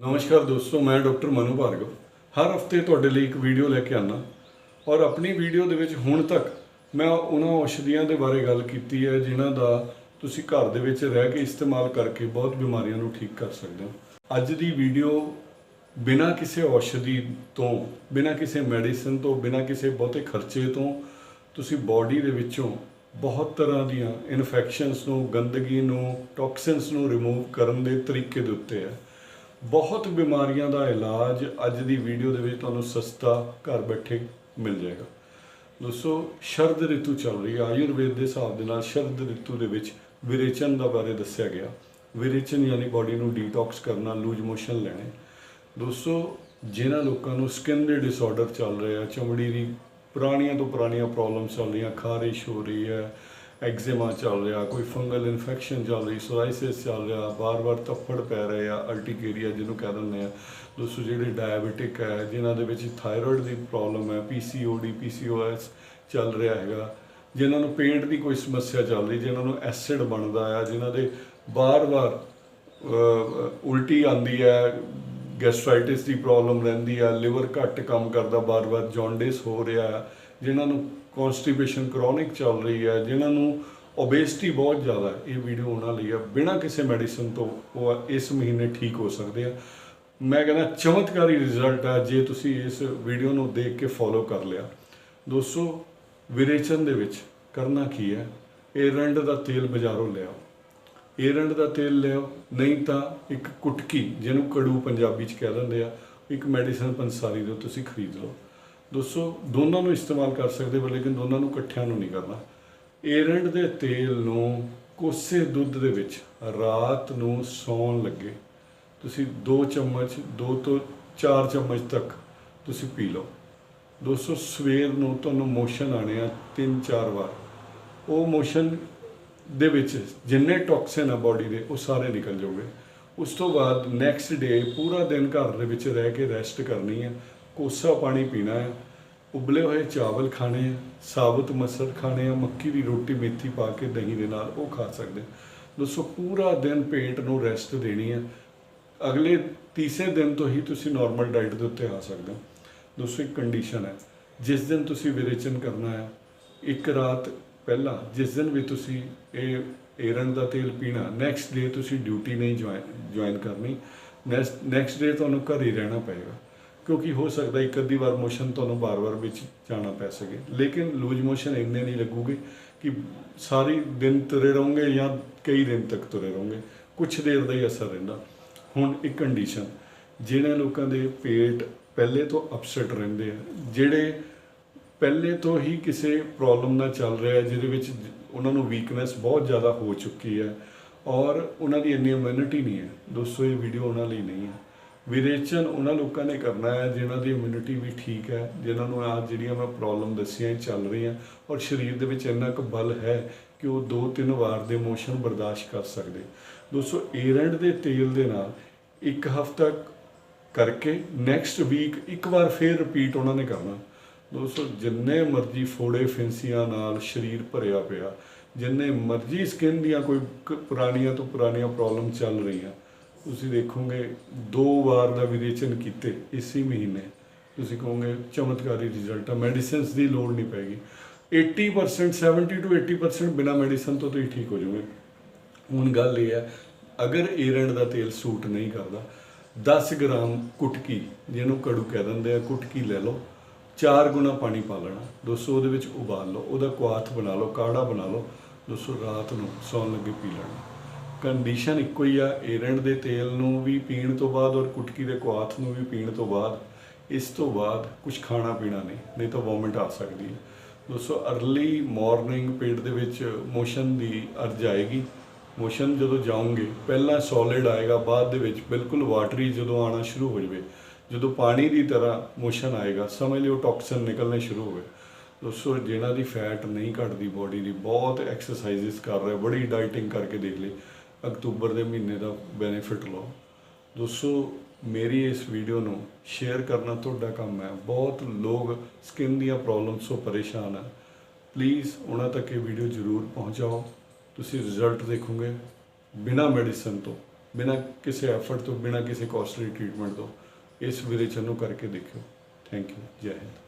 ਨਮਸਕਾਰ ਦੋਸਤੋ, ਮੈਂ ਡਾਕਟਰ ਮਨੂ ਭਾਰਗਵ। ਹਰ ਹਫ਼ਤੇ ਤੁਹਾਡੇ ਲਈ ਇੱਕ ਵੀਡੀਓ ਲੈ ਕੇ ਆਨਾ। ਔਰ ਆਪਣੀ ਵੀਡੀਓ ਦੇ ਵਿੱਚ ਹੁਣ ਤੱਕ ਮੈਂ ਉਹਨਾਂ ਔਸ਼ਧੀਆਂ ਦੇ ਬਾਰੇ ਗੱਲ ਕੀਤੀ ਹੈ, ਜਿਨ੍ਹਾਂ ਦਾ ਤੁਸੀਂ ਘਰ ਦੇ ਵਿੱਚ ਰਹਿ ਕੇ ਇਸਤੇਮਾਲ ਕਰਕੇ ਬਹੁਤ ਬਿਮਾਰੀਆਂ ਨੂੰ ਠੀਕ ਕਰ ਸਕਦੇ ਹੋ। ਅੱਜ ਦੀ ਵੀਡੀਓ ਬਿਨਾਂ ਕਿਸੇ ਔਸ਼ਧੀ ਤੋਂ, ਬਿਨਾਂ ਕਿਸੇ ਮੈਡੀਸਨ ਤੋਂ, ਬਿਨਾਂ ਕਿਸੇ ਬਹੁਤੇ ਖਰਚੇ ਤੋਂ ਤੁਸੀਂ ਬਾਡੀ ਦੇ ਵਿੱਚੋਂ ਬਹੁਤ ਤਰ੍ਹਾਂ ਦੀਆਂ ਇਨਫੈਕਸ਼ਨਸ ਨੂੰ, ਗੰਦਗੀ ਨੂੰ, ਟੌਕਸਿਨਸ ਨੂੰ ਰਿਮੂਵ ਕਰਨ ਦੇ ਤਰੀਕੇ ਦੇ ਉੱਤੇ ਹੈ। ਬਹੁਤ ਬਿਮਾਰੀਆਂ ਦਾ ਇਲਾਜ ਅੱਜ ਦੀ ਵੀਡੀਓ ਦੇ ਵਿੱਚ ਤੁਹਾਨੂੰ ਸਸਤਾ ਘਰ ਬੈਠੇ ਮਿਲ ਜਾਏਗਾ। ਦੋਸਤੋ, ਸ਼ਰਦ ਰਿਤੂ ਚੱਲ ਰਹੀ ਹੈ। ਆਯੁਰਵੇਦ ਦੇ ਹਿਸਾਬ ਦੇ ਨਾਲ ਸ਼ਰਦ ਰਿਤੂ ਦੇ ਵਿੱਚ ਵਿਰੇਚਨ ਦਾ ਬਾਰੇ ਦੱਸਿਆ ਗਿਆ। ਵਿਰੇਚਨ ਯਾਨੀ ਬਾਡੀ ਨੂੰ ਡੀਟੌਕਸ ਕਰਨਾ ਲੂਜ ਮੋਸ਼ਨ ਲੈਣੇ। ਦੋਸਤੋ, ਜਿਨ੍ਹਾਂ ਲੋਕਾਂ ਨੂੰ ਸਕਿਨ ਦੇ ਡਿਸਆਰਡਰ ਚੱਲ ਰਹੇ ਆ ਚਮੜੀ ਦੀ ਪੁਰਾਣੀਆਂ ਤੋਂ ਪੁਰਾਣੀਆਂ ਪ੍ਰੋਬਲਮਸ ਚੱਲ ਰਹੀਆਂ, ਖਾਰਿਸ਼ ਹੋ ਰਹੀ ਹੈ ਐਗਜ਼ੇਮਾ ਚੱਲ ਰਿਹਾ, ਕੋਈ ਫੰਗਲ ਇਨਫੈਕਸ਼ਨ ਚੱਲ ਰਹੀ ਸੋਰਾਇਸਿਸ ਚੱਲ ਰਿਹਾ ਬਾਰ-ਬਾਰ ਤੱਫੜ ਪੈ ਰਹੇ ਆ ਅਲਟੀਕੇਰੀਆ ਜਿਹਨੂੰ ਕਹਿ ਦਿੰਦੇ ਆ। ਦੋਸਤੋ ਜਿਹੜੇ ਡਾਇਬੀਟਿਕ ਹੈ, ਜਿਨ੍ਹਾਂ ਦੇ ਵਿੱਚ ਥਾਇਰੋਇਡ ਦੀ ਪ੍ਰੋਬਲਮ ਹੈ ਪੀਸੀਓਡੀ ਪੀਸੀਓਐਸ ਚੱਲ ਰਿਹਾ ਹੈਗਾ। ਜਿਨ੍ਹਾਂ ਨੂੰ ਪੇਟ ਦੀ ਕੋਈ ਸਮੱਸਿਆ ਚੱਲ ਰਹੀ, ਜਿਨ੍ਹਾਂ ਨੂੰ ਐਸਿਡ ਬਣਦਾ ਆ, ਜਿਨ੍ਹਾਂ ਦੇ ਬਾਰ-ਬਾਰ ਉਲਟੀ ਆਂਦੀ ਹੈ ਗੈਸਟ੍ਰਾਈਟਿਸ ਦੀ ਪ੍ਰੋਬਲਮ ਰਹਿੰਦੀ ਆ ਲਿਵਰ ਘੱਟ ਕੰਮ ਕਰਦਾ ਬਾਰ-ਬਾਰ ਜੌਂਡਿਸ ਹੋ ਰਿਹਾ ਹੈ ਜਿਨ੍ਹਾਂ ਨੂੰ ਕਨਸਟੀਪੇਸ਼ਨ ਕ੍ਰੋਨਿਕ ਚੱਲ ਰਹੀ ਹੈ, ਜਿਨ੍ਹਾਂ ਨੂੰ ਓਬੇਸਿਟੀ ਬਹੁਤ ਜ਼ਿਆਦਾ ਹੈ, ਇਹ ਵੀਡੀਓ ਉਹਨਾਂ ਲਈ ਆ ਬਿਨਾਂ ਕਿਸੇ ਮੈਡੀਸਨ ਤੋਂ ਉਹ ਇਸ ਮਹੀਨੇ ਠੀਕ ਹੋ ਸਕਦੇ ਆ। ਮੈਂ ਕਹਿੰਦਾ ਚਮਤਕਾਰੀ ਰਿਜ਼ਲਟ ਆ, ਜੇ ਤੁਸੀਂ ਇਸ ਵੀਡੀਓ ਨੂੰ ਦੇਖ ਕੇ ਫੋਲੋ ਕਰ ਲਿਆ। ਦੋਸਤੋ, ਵਿਰੇਚਨ ਦੇ ਵਿੱਚ ਕਰਨਾ ਕੀ ਹੈ? ਏਰੰਡ ਦਾ ਤੇਲ ਬਾਜ਼ਾਰੋਂ ਲਿਆਓ। ਏਰੰਡ ਦਾ ਤੇਲ ਲਿਆਓ, ਨਹੀਂ ਤਾਂ ਇੱਕ ਕੁਟਕੀ, ਜਿਹਨੂੰ ਕੜੂ ਪੰਜਾਬੀ ਚ ਕਹਿ ਦਿੰਦੇ ਆ, ਇੱਕ ਮੈਡੀਸਨ ਪੰਸਾਰੀ ਦੇ ਤੁਸੀਂ ਖਰੀਦ ਲਓ। ਦੋਸਤੋ ਦੋਨਾਂ ਨੂੰ ਇਸਤੇਮਾਲ ਕਰ ਸਕਦੇ ਹੋ ਲੇਕਿਨ ਦੋਨਾਂ ਨੂੰ ਇਕੱਠਿਆਂ ਨੂੰ ਨਹੀਂ ਕਰਨਾ। ਏਰੰਡ ਦੇ ਤੇਲ ਨੂੰ ਕੋਸੇ ਦੁੱਧ ਦੇ ਵਿੱਚ ਰਾਤ ਨੂੰ ਸੌਣ ਲੱਗੇ। ਤੁਸੀਂ 2 ਚਮਚ 2 ਤੋਂ 4 ਚਮਚ ਤੱਕ ਤੁਸੀਂ ਪੀ ਲਓ। ਦੋਸਤੋ, ਸਵੇਰ ਨੂੰ ਤੁਹਾਨੂੰ ਮੋਸ਼ਨ ਆਣੇ ਆ 3-4 ਵਾਰ। ਉਹ ਮੋਸ਼ਨ ਦੇ ਵਿੱਚ ਜਿੰਨੇ ਟੌਕਸਿਨ ਆ ਬਾਡੀ ਦੇ, ਉਹ ਸਾਰੇ ਨਿਕਲ ਜਾਓਗੇ। ਉਸ ਤੋਂ ਬਾਅਦ ਨੈਕਸਟ ਡੇ ਪੂਰਾ ਦਿਨ ਘਰ ਦੇ ਵਿੱਚ ਰਹਿ ਕੇ ਰੈਸਟ ਕਰਨੀ ਹੈ ਕੋਸਾ ਪਾਣੀ ਪੀਣਾ ਹੈ, ਉਬਲੇ ਹੋਏ ਚਾਵਲ ਖਾਣੇ ਆ ਸਾਬਤ ਮਸਰ ਖਾਣੇ ਆ ਮੱਕੀ ਦੀ ਰੋਟੀ ਮੇਥੀ ਪਾ ਕੇ ਦਹੀਂ ਦੇ ਨਾਲ ਉਹ ਖਾ ਸਕਦੇ ਦੋਸਤੋ ਪੂਰਾ ਦਿਨ ਪੇਟ ਨੂੰ ਰੈਸਟ ਦੇਣੀ ਹੈ। ਅਗਲੇ ਤੀਸਰੇ ਦਿਨ ਤੋਂ ਹੀ ਤੁਸੀਂ ਨਾਰਮਲ ਡਾਈਟ ਦੇ ਉੱਤੇ ਆ ਸਕਦੇ ਹੋ। ਦੋਸਤੋ ਇੱਕ ਕੰਡੀਸ਼ਨ ਹੈ, ਜਿਸ ਦਿਨ ਤੁਸੀਂ ਵਿਰੇਚਨ ਕਰਨਾ ਹੈ, ਇੱਕ ਰਾਤ ਪਹਿਲਾਂ ਜਿਸ ਦਿਨ ਵੀ ਤੁਸੀਂ ਇਹ ਏਰੰਗ ਦਾ ਤੇਲ ਪੀਣਾ ਨੈਕਸਟ ਡੇ ਤੁਸੀਂ ਡਿਊਟੀ ਨਹੀਂ ਜੁਆਇਨ ਕਰਨੀ ਨੈਕਸਟ ਡੇ ਤੁਹਾਨੂੰ ਘਰ ਹੀ ਰਹਿਣਾ ਪਏਗਾ। ਕਿਉਂਕਿ ਹੋ ਸਕਦਾ ਇੱਕ ਅੱਧੀ ਵਾਰ ਮੋਸ਼ਨ ਤੁਹਾਨੂੰ ਬਾਰ-ਬਾਰ ਵਿੱਚ ਜਾਣਾ ਪੈ ਸਕੇ। ਲੇਕਿਨ ਲੂਜ ਮੋਸ਼ਨ ਇੰਨੇ ਨਹੀਂ ਲੱਗੂਗੇ ਕਿ ਸਾਰੀ ਦਿਨ ਤੁਰੇ ਰਹੋਗੇ ਜਾਂ ਕਈ ਦਿਨ ਤੱਕ ਤੁਰੇ ਰਹੋਗੇ। ਕੁਝ ਦੇਰ ਦਾ ਹੀ ਅਸਰ ਰਹਿੰਦਾ। ਹੁਣ ਇੱਕ ਕੰਡੀਸ਼ਨ ਜਿਹੜੇ ਲੋਕਾਂ ਦੇ ਪੇਟ ਪਹਿਲੇ ਤੋਂ ਅਪਸੈਟ ਰਹਿੰਦੇ ਆ, ਜਿਹੜੇ ਪਹਿਲੇ ਤੋਂ ਹੀ ਕਿਸੇ ਪ੍ਰੋਬਲਮ ਨਾਲ ਚੱਲ ਰਿਹਾ ਜਿਹਦੇ ਵਿੱਚ ਉਹਨਾਂ ਨੂੰ ਵੀਕਨੈਸ ਬਹੁਤ ਜ਼ਿਆਦਾ ਹੋ ਚੁੱਕੀ ਹੈ ਔਰ ਉਹਨਾਂ ਦੀ ਇੰਨੀ ਇਮਿਊਨਿਟੀ ਨਹੀਂ ਹੈ। ਦੋਸਤੋ, ਇਹ ਵੀਡੀਓ ਉਹਨਾਂ ਲਈ ਨਹੀਂ ਹੈ। ਵਿਰੇਚਨ ਉਹਨਾਂ ਲੋਕਾਂ ਨੇ ਕਰਨਾ ਹੈ, ਜਿਨ੍ਹਾਂ ਦੀ ਇਮਿਊਨਿਟੀ ਵੀ ਠੀਕ ਹੈ, ਜਿਨ੍ਹਾਂ ਨੂੰ ਆ ਜਿਹੜੀਆਂ ਮੈਂ ਪ੍ਰੋਬਲਮ ਦੱਸੀਆਂ, ਇਹ ਚੱਲ ਰਹੀਆਂ, ਔਰ ਸਰੀਰ ਦੇ ਵਿੱਚ ਇੰਨਾ ਕੁ ਬਲ ਹੈ ਕਿ ਉਹ ਦੋ ਤਿੰਨ ਵਾਰ ਦੇ ਮੋਸ਼ਨ ਬਰਦਾਸ਼ਤ ਕਰ ਸਕਦੇ। ਦੋਸਤੋ ਏਰੰਡ ਦੇ ਤੇਲ ਦੇ ਨਾਲ ਇੱਕ ਹਫ਼ਤਾ ਕਰਕੇ ਨੈਕਸਟ ਵੀਕ ਇੱਕ ਵਾਰ ਫੇਰ ਰਿਪੀਟ ਉਹਨਾਂ ਨੇ ਕਰਨਾ। ਦੋਸਤੋ, ਜਿੰਨੇ ਮਰਜ਼ੀ ਫੋੜੇ ਫਿੰਸੀਆਂ ਨਾਲ ਸਰੀਰ ਭਰਿਆ ਪਿਆ, ਜਿੰਨੇ ਮਰਜ਼ੀ ਸਕਿਨ ਦੀਆਂ ਕੋਈ ਕ- ਪੁਰਾਣੀਆਂ ਤੋਂ ਪੁਰਾਣੀਆਂ ਪ੍ਰੋਬਲਮ ਚੱਲ ਰਹੀਆਂ ਤੁਸੀਂ ਦੇਖੋਗੇ ਦੋ ਵਾਰ ਦਾ ਵਿਰੇਚਨ ਕੀਤੇ ਇਸੇ ਮਹੀਨੇ, ਤੁਸੀਂ ਕਹੋਗੇ ਚਮਤਕਾਰੀ ਰਿਜ਼ਲਟ ਆ ਮੈਡੀਸਿਨਸ ਦੀ ਲੋੜ ਨਹੀਂ ਪੈਗੀ। 80% 70 ਤੋਂ 80% ਬਿਨਾ ਮੈਡੀਸਨ ਤੋਂ ਤੁਸੀਂ ਠੀਕ ਹੋ ਜਾਓਗੇ। ਹੁਣ ਗੱਲ ਇਹ ਹੈ, ਅਗਰ ਏਰੰਡ ਦਾ ਤੇਲ ਸੂਟ ਨਹੀਂ ਕਰਦਾ 10 ਗ੍ਰਾਮ ਕੁਟਕੀ, ਜਿਹਨੂੰ ਕੜੂ ਕਹਿ ਦਿੰਦੇ ਆ, ਕੁਟਕੀ ਲੈ ਲਓ, ਚਾਰ ਗੁਣਾ ਪਾਣੀ ਪਾ ਲੈਣਾ ਦੋਸਤੋ ਉਹਦੇ ਵਿੱਚ ਉਬਾਲ ਲਓ, ਉਹਦਾ ਕੁਆਥ ਬਣਾ ਲਓ, ਕਾੜਾ ਬਣਾ ਲਓ ਦੋਸਤੋ ਰਾਤ ਨੂੰ ਸੌਣ ਲੱਗੇ ਪੀ ਲੈਣਾ। ਕੰਡੀਸ਼ਨ ਇੱਕੋ ਹੀ ਆ, ਏਰੰਡ ਦੇ ਤੇਲ ਨੂੰ ਵੀ ਪੀਣ ਤੋਂ ਬਾਅਦ ਔਰ ਕੁਟਕੀ ਦੇ ਕੁਆਥ ਨੂੰ ਵੀ ਪੀਣ ਤੋਂ ਬਾਅਦ, ਇਸ ਤੋਂ ਬਾਅਦ ਕੁਝ ਖਾਣਾ ਪੀਣਾ ਨਹੀਂ ਨਹੀਂ ਤਾਂ ਵੋਮਿਟ ਆ ਸਕਦੀ ਹੈ। ਦੋਸਤੋ ਅਰਲੀ ਮਾਰਨਿੰਗ ਪੇਟ ਦੇ ਵਿੱਚ ਮੋਸ਼ਨ ਦੀ ਅਰਜ ਆਏਗੀ। ਮੋਸ਼ਨ ਜਦੋਂ ਜਾਓਗੇ, ਪਹਿਲਾਂ ਸੋਲਿਡ ਆਏਗਾ, ਬਾਅਦ ਦੇ ਵਿੱਚ ਬਿਲਕੁਲ ਵਾਟਰੀ ਜਦੋਂ ਆਣਾ ਸ਼ੁਰੂ ਹੋ ਜਾਵੇ, ਜਦੋਂ ਪਾਣੀ ਦੀ ਤਰ੍ਹਾਂ ਮੋਸ਼ਨ ਆਏਗਾ, ਸਮਝ ਲਿਓ ਟੌਕਸਿਨ ਨਿਕਲਣੇ ਸ਼ੁਰੂ ਹੋ ਗਏ। ਦੋਸਤੋ, ਜਿਹਨਾਂ ਦੀ ਫੈਟ ਨਹੀਂ ਘਟਦੀ ਬੋਡੀ ਦੀ, ਬਹੁਤ ਐਕਸਰਸਾਈਜ਼ਸ ਕਰ ਰਹੇ, ਬੜੀ ਡਾਈਟਿੰਗ ਕਰਕੇ ਦੇਖ ਲਈ ਅਕਤੂਬਰ ਦੇ ਮਹੀਨੇ ਦਾ ਬੈਨੀਫਿਟ ਲਓ। ਦੋਸਤੋ, ਮੇਰੀ ਇਸ ਵੀਡੀਓ ਨੂੰ ਸ਼ੇਅਰ ਕਰਨਾ ਤੁਹਾਡਾ ਕੰਮ ਹੈ। ਬਹੁਤ ਲੋਕ ਸਕਿਨ ਦੀਆਂ ਪ੍ਰੋਬਲਮਸ ਤੋਂ ਪਰੇਸ਼ਾਨ ਹੈ। ਪਲੀਜ਼ ਉਹਨਾਂ ਤੱਕ ਇਹ ਵੀਡੀਓ ਜ਼ਰੂਰ ਪਹੁੰਚਾਓ। ਤੁਸੀਂ ਰਿਜ਼ਲਟ ਦੇਖੋਗੇ ਬਿਨਾ ਮੈਡੀਸਨ ਤੋਂ, ਬਿਨਾਂ ਕਿਸੇ ਐਫਰਟ ਤੋਂ, ਬਿਨਾਂ ਕਿਸੇ ਕੋਸਟਲੀ ਟ੍ਰੀਟਮੈਂਟ ਤੋਂ। ਇਸ ਵਿਰੇਚਨ ਨੂੰ ਕਰਕੇ ਦੇਖਿਓ। ਥੈਂਕ ਯੂ ਜੈ ਹਿੰਦ।